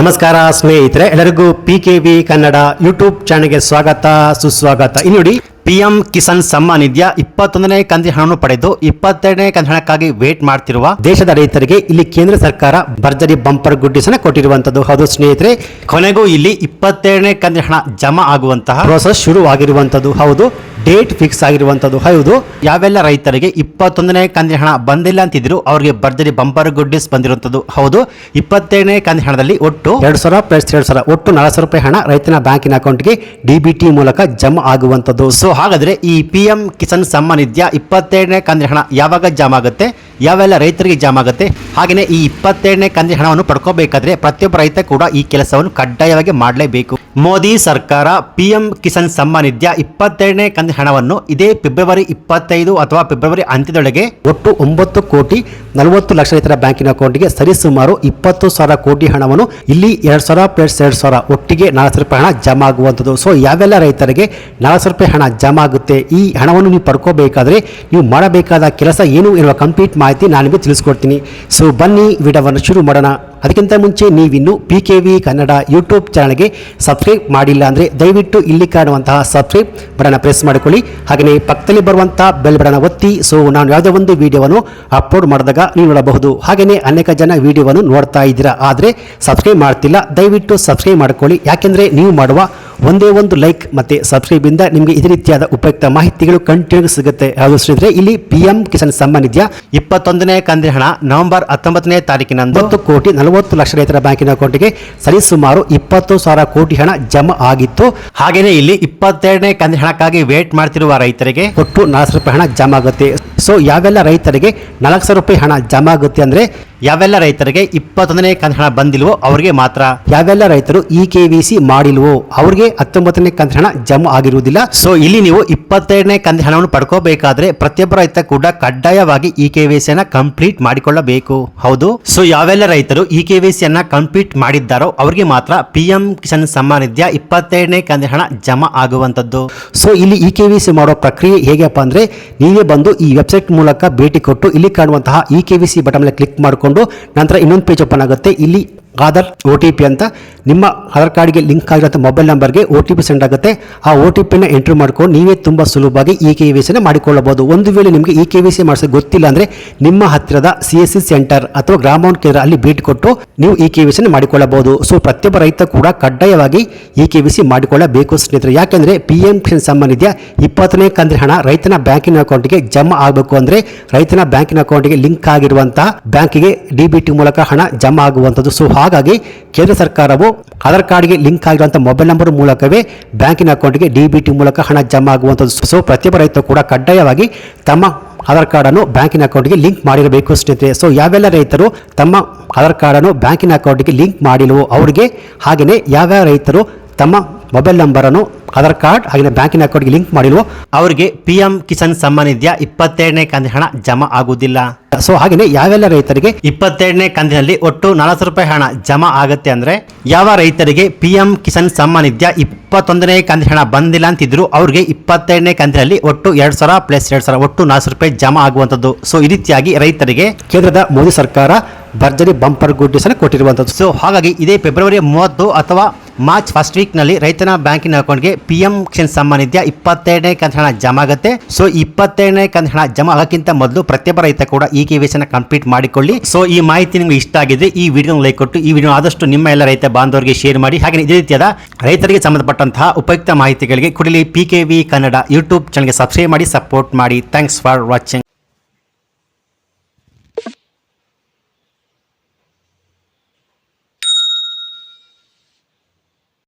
ನಮಸ್ಕಾರ ಸ್ನೇಹಿತರೆ, ಎಲ್ಲರಿಗೂ P K V Kannada YouTube ಚಾನೆಲ್ಗೆ ಸ್ವಾಗತ, ಸುಸ್ವಾಗತ. ಇನ್ನು ನೋಡಿ ಪಿ ಎಂ ಕಿಸಾನ್ ಸಮ್ಮಾನ್ ನಿಧಿಯ ಇಪ್ಪತ್ತೊಂದನೇ ಕಂದಿ ಹಣವನ್ನು ಪಡೆದು ಇಪ್ಪತ್ತೆರಡನೇ ಕಂದ ಹಣಕ್ಕಾಗಿ ವೇಟ್ ಮಾಡ್ತಿರುವ ದೇಶದ ರೈತರಿಗೆ ಇಲ್ಲಿ ಕೇಂದ್ರ ಸರ್ಕಾರ ಭರ್ಜರಿ ಬಂಪರ್ ಗುಡ್ಡಿಸನ್ನು ಕೊಟ್ಟಿರುವಂತದ್ದು. ಹೌದು ಸ್ನೇಹಿತರೆ, ಕೊನೆಗೂ ಇಲ್ಲಿ ಇಪ್ಪತ್ತೆರಡನೇ ಕಂತಿ ಹಣ ಜಮಾ ಆಗುವಂತಹ ಪ್ರೋಸೆಸ್ ಶುರುವಾಗಿರುವಂತದ್ದು. ಹೌದು ಡೇಟ್ ಫಿಕ್ಸ್ ಆಗಿರುವಂತದ್ದು ಹೌದು. ಯಾವೆಲ್ಲ ರೈತರಿಗೆ ಇಪ್ಪತ್ತೊಂದನೇ ಕಂತಿನ ಹಣ ಬಂದಿಲ್ಲ ಅಂತಿದ್ರು ಅವರಿಗೆ ಭರ್ಜರಿ ಬಂಪರ್ ಗುಡ್ಡಿಸ್ ಬಂದಿರುವಂತದ್ದು ಹೌದು. ಇಪ್ಪತ್ತೇಳನೇ ಕಂತಿನ ಹಣದಲ್ಲಿ ಒಟ್ಟು ಎರಡು ಸಾವಿರ ಪ್ಲಸ್ ಎರಡು ಸಾವಿರ ಒಟ್ಟು ನಾಲ್ಕು ಸಾವಿರ ರೂಪಾಯಿ ಹಣ ರೈತನ ಬ್ಯಾಂಕಿನ ಅಕೌಂಟ್ಗೆ ಡಿ ಬಿ ಟಿ ಮೂಲಕ ಜಮಾ ಆಗುವಂತದ್ದು. ಸೊ ಹಾಗಾದ್ರೆ ಈ ಪಿ ಎಂ ಕಿಸಾನ್ ಸಮ್ಮಾನ್ ನಿಧ್ಯ ಇಪ್ಪತ್ತೇಳನೇ ಕಂತಿನ ಹಣ ಯಾವಾಗ ಜಮಾ ಆಗುತ್ತೆ? ಯಾವೆಲ್ಲ ರೈತರಿಗೆ ಜಮಾ ಆಗುತ್ತೆ? ಹಾಗೆಯೇ ಈ ಇಪ್ಪತ್ತೇಳನೇ ಕಂತಿನ ಹಣವನ್ನು ಪಡ್ಕೋಬೇಕಾದ್ರೆ ಪ್ರತಿಯೊಬ್ಬ ರೈತ ಕೂಡ ಈ ಕೆಲಸವನ್ನು ಕಡ್ಡಾಯವಾಗಿ ಮಾಡಲೇಬೇಕು. ಮೋದಿ ಸರ್ಕಾರ ಪಿ ಎಂ ಕಿಸಾನ್ ಸಮ್ಮಾನ್ ನಿಧಿಯ ಇಪ್ಪತ್ತೆರಡನೇ ಕಂತಿನ ಹಣವನ್ನು ಇದೇ ಫೆಬ್ರವರಿ ಇಪ್ಪತ್ತೈದು ಅಥವಾ ಫೆಬ್ರವರಿ ಅಂತ್ಯದೊಳಗೆ ಒಟ್ಟು ಒಂಬತ್ತು ಕೋಟಿ ನಲವತ್ತು ಲಕ್ಷ ರೈತರ ಬ್ಯಾಂಕಿನ ಅಕೌಂಟ್ಗೆ ಸರಿಸುಮಾರು ಇಪ್ಪತ್ತು ಸಾವಿರ ಕೋಟಿ ಹಣವನ್ನು ಇಲ್ಲಿ ಎರಡು ಸಾವಿರ ಪ್ಲಸ್ ಎರಡು ಸಾವಿರ ಒಟ್ಟಿಗೆ ನಾಲ್ಕು ಸಾವಿರ ರೂಪಾಯಿ ಹಣ ಜಮಾ ಆಗುವಂಥದ್ದು. ಸೊ ಯಾವೆಲ್ಲ ರೈತರಿಗೆ ನಾಲ್ಕು ಸಾವಿರ ರೂಪಾಯಿ ಹಣ ಜಮಾ ಆಗುತ್ತೆ ಈ ಹಣವನ್ನು ನೀವು ಪಡ್ಕೋಬೇಕಾದ್ರೆ ನೀವು ಮಾಡಬೇಕಾದ ಕೆಲಸ ಏನು ಇರುವ ಕಂಪ್ಲೀಟ್ ಮಾಹಿತಿ ನಾನು ನಿಮಗೆ ತಿಳಿಸ್ಕೊಡ್ತೀನಿ. ಸೊ ಬನ್ನಿ, ವಿಡಿಯೋವನ್ನು ಶುರು ಮಾಡೋಣ. ಅದಕ್ಕಿಂತ ಮುಂಚೆ ನೀವಿನ್ನು P K V Kannada YouTube ಚಾನಲ್ಗೆ ಸಬ್ಸ್ಕ್ರೈಬ್ ಮಾಡಿಲ್ಲ ಅಂದರೆ ದಯವಿಟ್ಟು ಇಲ್ಲಿ ಕಾಣುವಂತಹ ಸಬ್ಸ್ಕ್ರೈಬ್ ಬಟನ್ ಪ್ರೆಸ್ ಮಾಡಿಕೊಳ್ಳಿ. ಹಾಗೆಯೇ ಪಕ್ಕದಲ್ಲಿ ಬರುವಂಥ ಬೆಲ್ ಬಟನ್ ಒತ್ತಿ. ಸೊ ನಾನು ಯಾವುದೇ ಒಂದು ವಿಡಿಯೋವನ್ನು ಅಪ್ಲೋಡ್ ಮಾಡಿದಾಗ ನೀವು ನೋಡಬಹುದು. ಹಾಗೆಯೇ ಅನೇಕ ಜನ ವಿಡಿಯೋವನ್ನು ನೋಡ್ತಾ ಇದ್ದೀರಾ. ಆದರೆ ಸಬ್ಸ್ಕ್ರೈಬ್ ಮಾಡ್ತಿಲ್ಲ. ದಯವಿಟ್ಟು ಸಬ್ಸ್ಕ್ರೈಬ್ ಮಾಡ್ಕೊಳ್ಳಿ. ಯಾಕೆಂದರೆ ನೀವು ಮಾಡುವ ಒಂದೇ ಒಂದು ಲೈಕ್ ಮತ್ತು ಸಬ್ಸ್ಕ್ರೈಬಿಂದ ನಿಮಗೆ ಇದೇ ರೀತಿಯಾದ ಉಪಯುಕ್ತ ಮಾಹಿತಿಗಳು ಕಂಟಿನ್ಯೂ ಸಿಗುತ್ತೆ. ಯಾವುದು ಸ್ನೇಹಿತರೆ ಇಲ್ಲಿ ಪಿ ಎಂ ಕಿಸಾನ್ ಸಮ್ಮಾನ್ ಇಪ್ಪತ್ತೊಂದನೇ ಕಂತಿನ ಹಣ ನವೆಂಬರ್ ಹತ್ತೊಂಬತ್ತನೇ ತಾರೀಕಿನಂದು ಹತ್ತು ಕೋಟಿ ನಲವತ್ತು ಲಕ್ಷ ರೈತರ ಬ್ಯಾಂಕಿನ ಅಕೌಂಟ್ಗೆ ಸರಿಸುಮಾರು ಇಪ್ಪತ್ತು ಸಾವಿರ ಕೋಟಿ ಹಣ ಜಮಾ ಆಗಿತ್ತು. ಹಾಗೆಯೇ ಇಲ್ಲಿ ಇಪ್ಪತ್ತೆರಡನೇ ಕಂದಿನ ಹಣಕ್ಕಾಗಿ ವೇಟ್ ಮಾಡ್ತಿರುವ ರೈತರಿಗೆ ಒಟ್ಟು ನಾಲ್ಕು ರೂಪಾಯಿ ಹಣ ಜಮಾ ಆಗುತ್ತೆ. ಸೊ ಯಾವೆಲ್ಲ ರೈತರಿಗೆ ನಾಲ್ಕು ಸಾವಿರ ರೂಪಾಯಿ ಹಣ ಜಮಾ ಆಗುತ್ತೆ ಅಂದ್ರೆ ಯಾವೆಲ್ಲ ರೈತರಿಗೆ ಇಪ್ಪತ್ತೊಂದನೇ ಕಂತ ಹಣ ಬಂದಿಲ್ವೋ ಅವರಿಗೆ ಮಾತ್ರ. ಯಾವೆಲ್ಲ ರೈತರು ಇ ಕೆ ವಿ ಸಿ ಮಾಡಿಲ್ವೋ ಅವ್ರಿಗೆ ಹತ್ತೊಂಬತ್ತನೇ ಕಂತ ಹಣ ಜಮಾ ಆಗಿರುವುದಿಲ್ಲ. ಸೊ ಇಲ್ಲಿ ನೀವು ಇಪ್ಪತ್ತೆರಡನೇ ಕಂತು ಹಣವನ್ನು ಪಡ್ಕೋಬೇಕಾದ್ರೆ ಪ್ರತಿಯೊಬ್ಬ ರೈತ ಕೂಡ ಕಡ್ಡಾಯವಾಗಿ ಇ ಕೆ ವಿ ಸಿ ಅನ್ನ ಕಂಪ್ಲೀಟ್ ಮಾಡಿಕೊಳ್ಳಬೇಕು. ಹೌದು? ಸೊ ಯಾವೆಲ್ಲ ರೈತರು ಇ ಕೆ ವಿ ಸಿ ಅನ್ನ ಕಂಪ್ಲೀಟ್ ಮಾಡಿದ್ದಾರೋ ಅವರಿಗೆ ಮಾತ್ರ ಪಿ ಎಂ ಕಿಸಾನ್ ಸಮ್ಮಾನ್ ನಿಧಿಯ ಇಪ್ಪತ್ತೆರಡನೇ ಕಂತು ಹಣ ಜಮಾ ಆಗುವಂತದ್ದು ಸೊ ಇಲ್ಲಿ ಇ ಕೆ ವಿ ಸಿ ಮಾಡೋ ಪ್ರಕ್ರಿಯೆ ಹೇಗಪ್ಪ ಅಂದ್ರೆ ನೀವೇ ಬಂದು ಈ ವೆಬ್ಸೈಟ್ ಮೂಲಕ ಭೇಟಿ ಕೊಟ್ಟು ಇಲ್ಲಿ ಕಾಣುವಂತಹ E K Y C button ಮೇಲೆ ಕ್ಲಿಕ್ ಮಾಡಿಕೊಂಡು ನಂತರ ಇನ್ನೊಂದು ಪೇಜ್ ಓಪನ್ ಆಗುತ್ತೆ. ಇಲ್ಲಿ ಆಧಾರ್ ಒ ಟಿ ಪಿ ಅಂತ. ನಿಮ್ಮ ಆಧಾರ್ ಕಾರ್ಡ್ಗೆ ಲಿಂಕ್ ಆಗಿರೋ ಮೊಬೈಲ್ ನಂಬರ್ಗೆ ಒ ಟಿ ಪಿ ಸೆಂಡ್ ಆಗುತ್ತೆ. ಆ ಒ ಟಿ ಪಿನ ಎಂಟ್ರಿ ಮಾಡ್ಕೊಂಡು ನೀವೇ ತುಂಬ ಸುಲಭವಾಗಿ ಇ ಕೆ ವಿ ಸಿನ ಮಾಡಿಕೊಳ್ಳಬಹುದು. ಒಂದು ವೇಳೆ ನಿಮಗೆ ಇ ಕೆ ವಿ ಸಿ ಮಾಡಿಸೋದು ಗೊತ್ತಿಲ್ಲ ಅಂದರೆ ನಿಮ್ಮ ಹತ್ತಿರದ ಸಿ ಎಸ್ ಸಿ ಸೆಂಟರ್ ಅಥವಾ ಗ್ರಾಮೌಂಡ್ ಕೇಂದ್ರ ಅಲ್ಲಿ ಭೇಟಿ ಕೊಟ್ಟು ನೀವು ಇ ಕೆ ವಿ ಸಿನ ಮಾಡಿಕೊಳ್ಳಬಹುದು. ಸೊ ಪ್ರತಿಯೊಬ್ಬ ರೈತ ಕೂಡ ಕಡ್ಡಾಯವಾಗಿ ಇ ಕೆ ವಿ ಸಿ ಮಾಡಿಕೊಳ್ಳಬೇಕು ಸ್ನೇಹಿತರೆ. ಯಾಕೆಂದರೆ ಪಿ ಎಂ ಕಿಸಾನ್ ಸಮ್ಮಾನ್ ಇಪ್ಪತ್ತನೇ ಕಂದ್ರೆ ಹಣ ರೈತನ ಬ್ಯಾಂಕಿನ ಅಕೌಂಟ್ಗೆ ಜಮಾ ಆಗಬೇಕು ಅಂದರೆ ರೈತನ ಬ್ಯಾಂಕಿನ ಅಕೌಂಟ್ಗೆ ಲಿಂಕ್ ಆಗಿರುವಂತಹ ಬ್ಯಾಂಕಿಗೆ ಡಿ ಬಿ ಟಿ ಮೂಲಕ ಹಣ ಜಮಾ ಆಗುವಂಥದ್ದು. ಸೊ ಹಾಗಾಗಿ ಕೇಂದ್ರ ಸರ್ಕಾರವು ಆಧಾರ್ ಕಾರ್ಡ್ಗೆ ಲಿಂಕ್ ಆಗಿರುವಂಥ ಮೊಬೈಲ್ ನಂಬರ್ ಮೂಲಕವೇ ಬ್ಯಾಂಕಿನ ಅಕೌಂಟ್ಗೆ ಡಿ ಬಿ ಟಿ ಮೂಲಕ ಹಣ ಜಮಾ ಆಗುವಂಥದ್ದು. ಸೊ ಪ್ರತಿಯೊಬ್ಬ ರೈತರು ಕೂಡ ಕಡ್ಡಾಯವಾಗಿ ತಮ್ಮ ಆಧಾರ್ ಕಾರ್ಡನ್ನು ಬ್ಯಾಂಕಿನ ಅಕೌಂಟ್ಗೆ ಲಿಂಕ್ ಮಾಡಿರಬೇಕು ಸ್ನೇಹಿತರೆ. ಸೊ ಯಾವೆಲ್ಲ ರೈತರು ತಮ್ಮ ಆಧಾರ್ ಕಾರ್ಡನ್ನು ಬ್ಯಾಂಕಿನ ಅಕೌಂಟ್ಗೆ ಲಿಂಕ್ ಮಾಡಿಲ್ವೋ ಅವರಿಗೆ ಹಾಗೆಯೇ ಯಾವ್ಯಾವ ರೈತರು ತಮ್ಮ ಮೊಬೈಲ್ ನಂಬರನ್ನು ಆಧಾರ್ ಕಾರ್ಡ್ ಹಾಗೆ ಬ್ಯಾಂಕಿನ ಅಕೌಂಟ್ಗೆ ಲಿಂಕ್ ಮಾಡಿಲ್ವೋ ಅವರಿಗೆ ಪಿ ಎಂ ಕಿಸಾನ್ ಸಮ್ಮಾನ್ ಇದೆಯಾ ಇಪ್ಪತ್ತೆರಡನೇ ಕಂದಿ ಹಣ ಜಮಾ ಆಗುವುದಿಲ್ಲ. ಸೊ ಹಾಗೆಯೇ ಯಾವೆಲ್ಲ ರೈತರಿಗೆ ಇಪ್ಪತ್ತೆರಡನೇ ಕಂತಿನಲ್ಲಿ ಒಟ್ಟು ಸಾವಿರ ರೂಪಾಯಿ ಹಣ ಜಮಾ ಆಗುತ್ತೆ ಅಂದ್ರೆ ಯಾವ ರೈತರಿಗೆ ಪಿ ಎಂ ಕಿಸಾನ್ ಸಮ್ಮಾನ್ ನಿಧ್ಯ ಇಪ್ಪತ್ತೊಂದನೇ ಕಂತಿನ ಹಣ ಬಂದಿಲ್ಲ ಅಂತಿದ್ರು ಅವ್ರಿಗೆ ಇಪ್ಪತ್ತೆರಡನೇ ಕಂತಿನಲ್ಲಿ ಒಟ್ಟು ಎರಡ್ ಸಾವಿರ ಪ್ಲಸ್ ಎರಡ್ ಸಾವಿರ ಒಟ್ಟು ನಾಲ್ಕು ರೂಪಾಯಿ ಜಮಾ ಆಗುವಂಥದ್ದು. ಸೊ ಈ ರೀತಿಯಾಗಿ ರೈತರಿಗೆ ಕೇಂದ್ರದ ಮೋದಿ ಸರ್ಕಾರ ಭರ್ಜರಿ ಬಂಪರ್ ಅನ್ನು ಕೊಟ್ಟಿರುವಂಥದ್ದು. ಸೊ ಹಾಗಾಗಿ ಇದೇ ಫೆಬ್ರವರಿ ಮೂವತ್ತು ಅಥವಾ ಮಾರ್ಚ್ ಫಸ್ಟ್ ವೀಕ್ನಲ್ಲಿ ರೈತನ ಬ್ಯಾಂಕಿನ ಅಕೌಂಟ್ಗೆ ಪಿ ಎಂ ಕ್ಷನ್ ಸಮ್ಮಾನ್ ನಿಧಿಯ ಇಪ್ಪತ್ತೆರಡನೇ ಕಂತು ಹಣ ಜಮಾ ಆಗುತ್ತೆ. ಸೊ ಇಪ್ಪತ್ತೆರಡನೇ ಕಂತು ಹಣ ಜಮಾ ಆಗಕ್ಕಿಂತ ಮೊದಲು ಪ್ರತಿಯೊಬ್ಬ ರೈತ ಕೂಡ ಈ ಕೆ ಕಂಪ್ಲೀಟ್ ಮಾಡಿಕೊಳ್ಳಿ. ಸೊ ಈ ಮಾಹಿತಿ ನಿಮಗೆ ಇಷ್ಟ ಆಗಿದ್ರೆ ಈ ವಿಡಿಯೋ ಲೈಕ್ ಕೊಟ್ಟು, ಈ ವಿಡಿಯೋ ಆದಷ್ಟು ನಿಮ್ಮ ಎಲ್ಲ ರೈತ ಬಾಂಧವರಿಗೆ ಶೇರ್ ಮಾಡಿ. ಹಾಗೆ ಇದೇ ರೀತಿಯಾದ ರೈತರಿಗೆ ಸಂಬಂಧಪಟ್ಟಂತಹ ಉಪಯುಕ್ತ ಮಾಹಿತಿಗಳಿಗೆ ಕುಡಲಿ P K V Kannada YouTube ಚಾನಲ್ಗೆ ಸಬ್ಸ್ಕ್ರೈಬ್ ಮಾಡಿ ಸಪೋರ್ಟ್ ಮಾಡಿ. Thanks for watching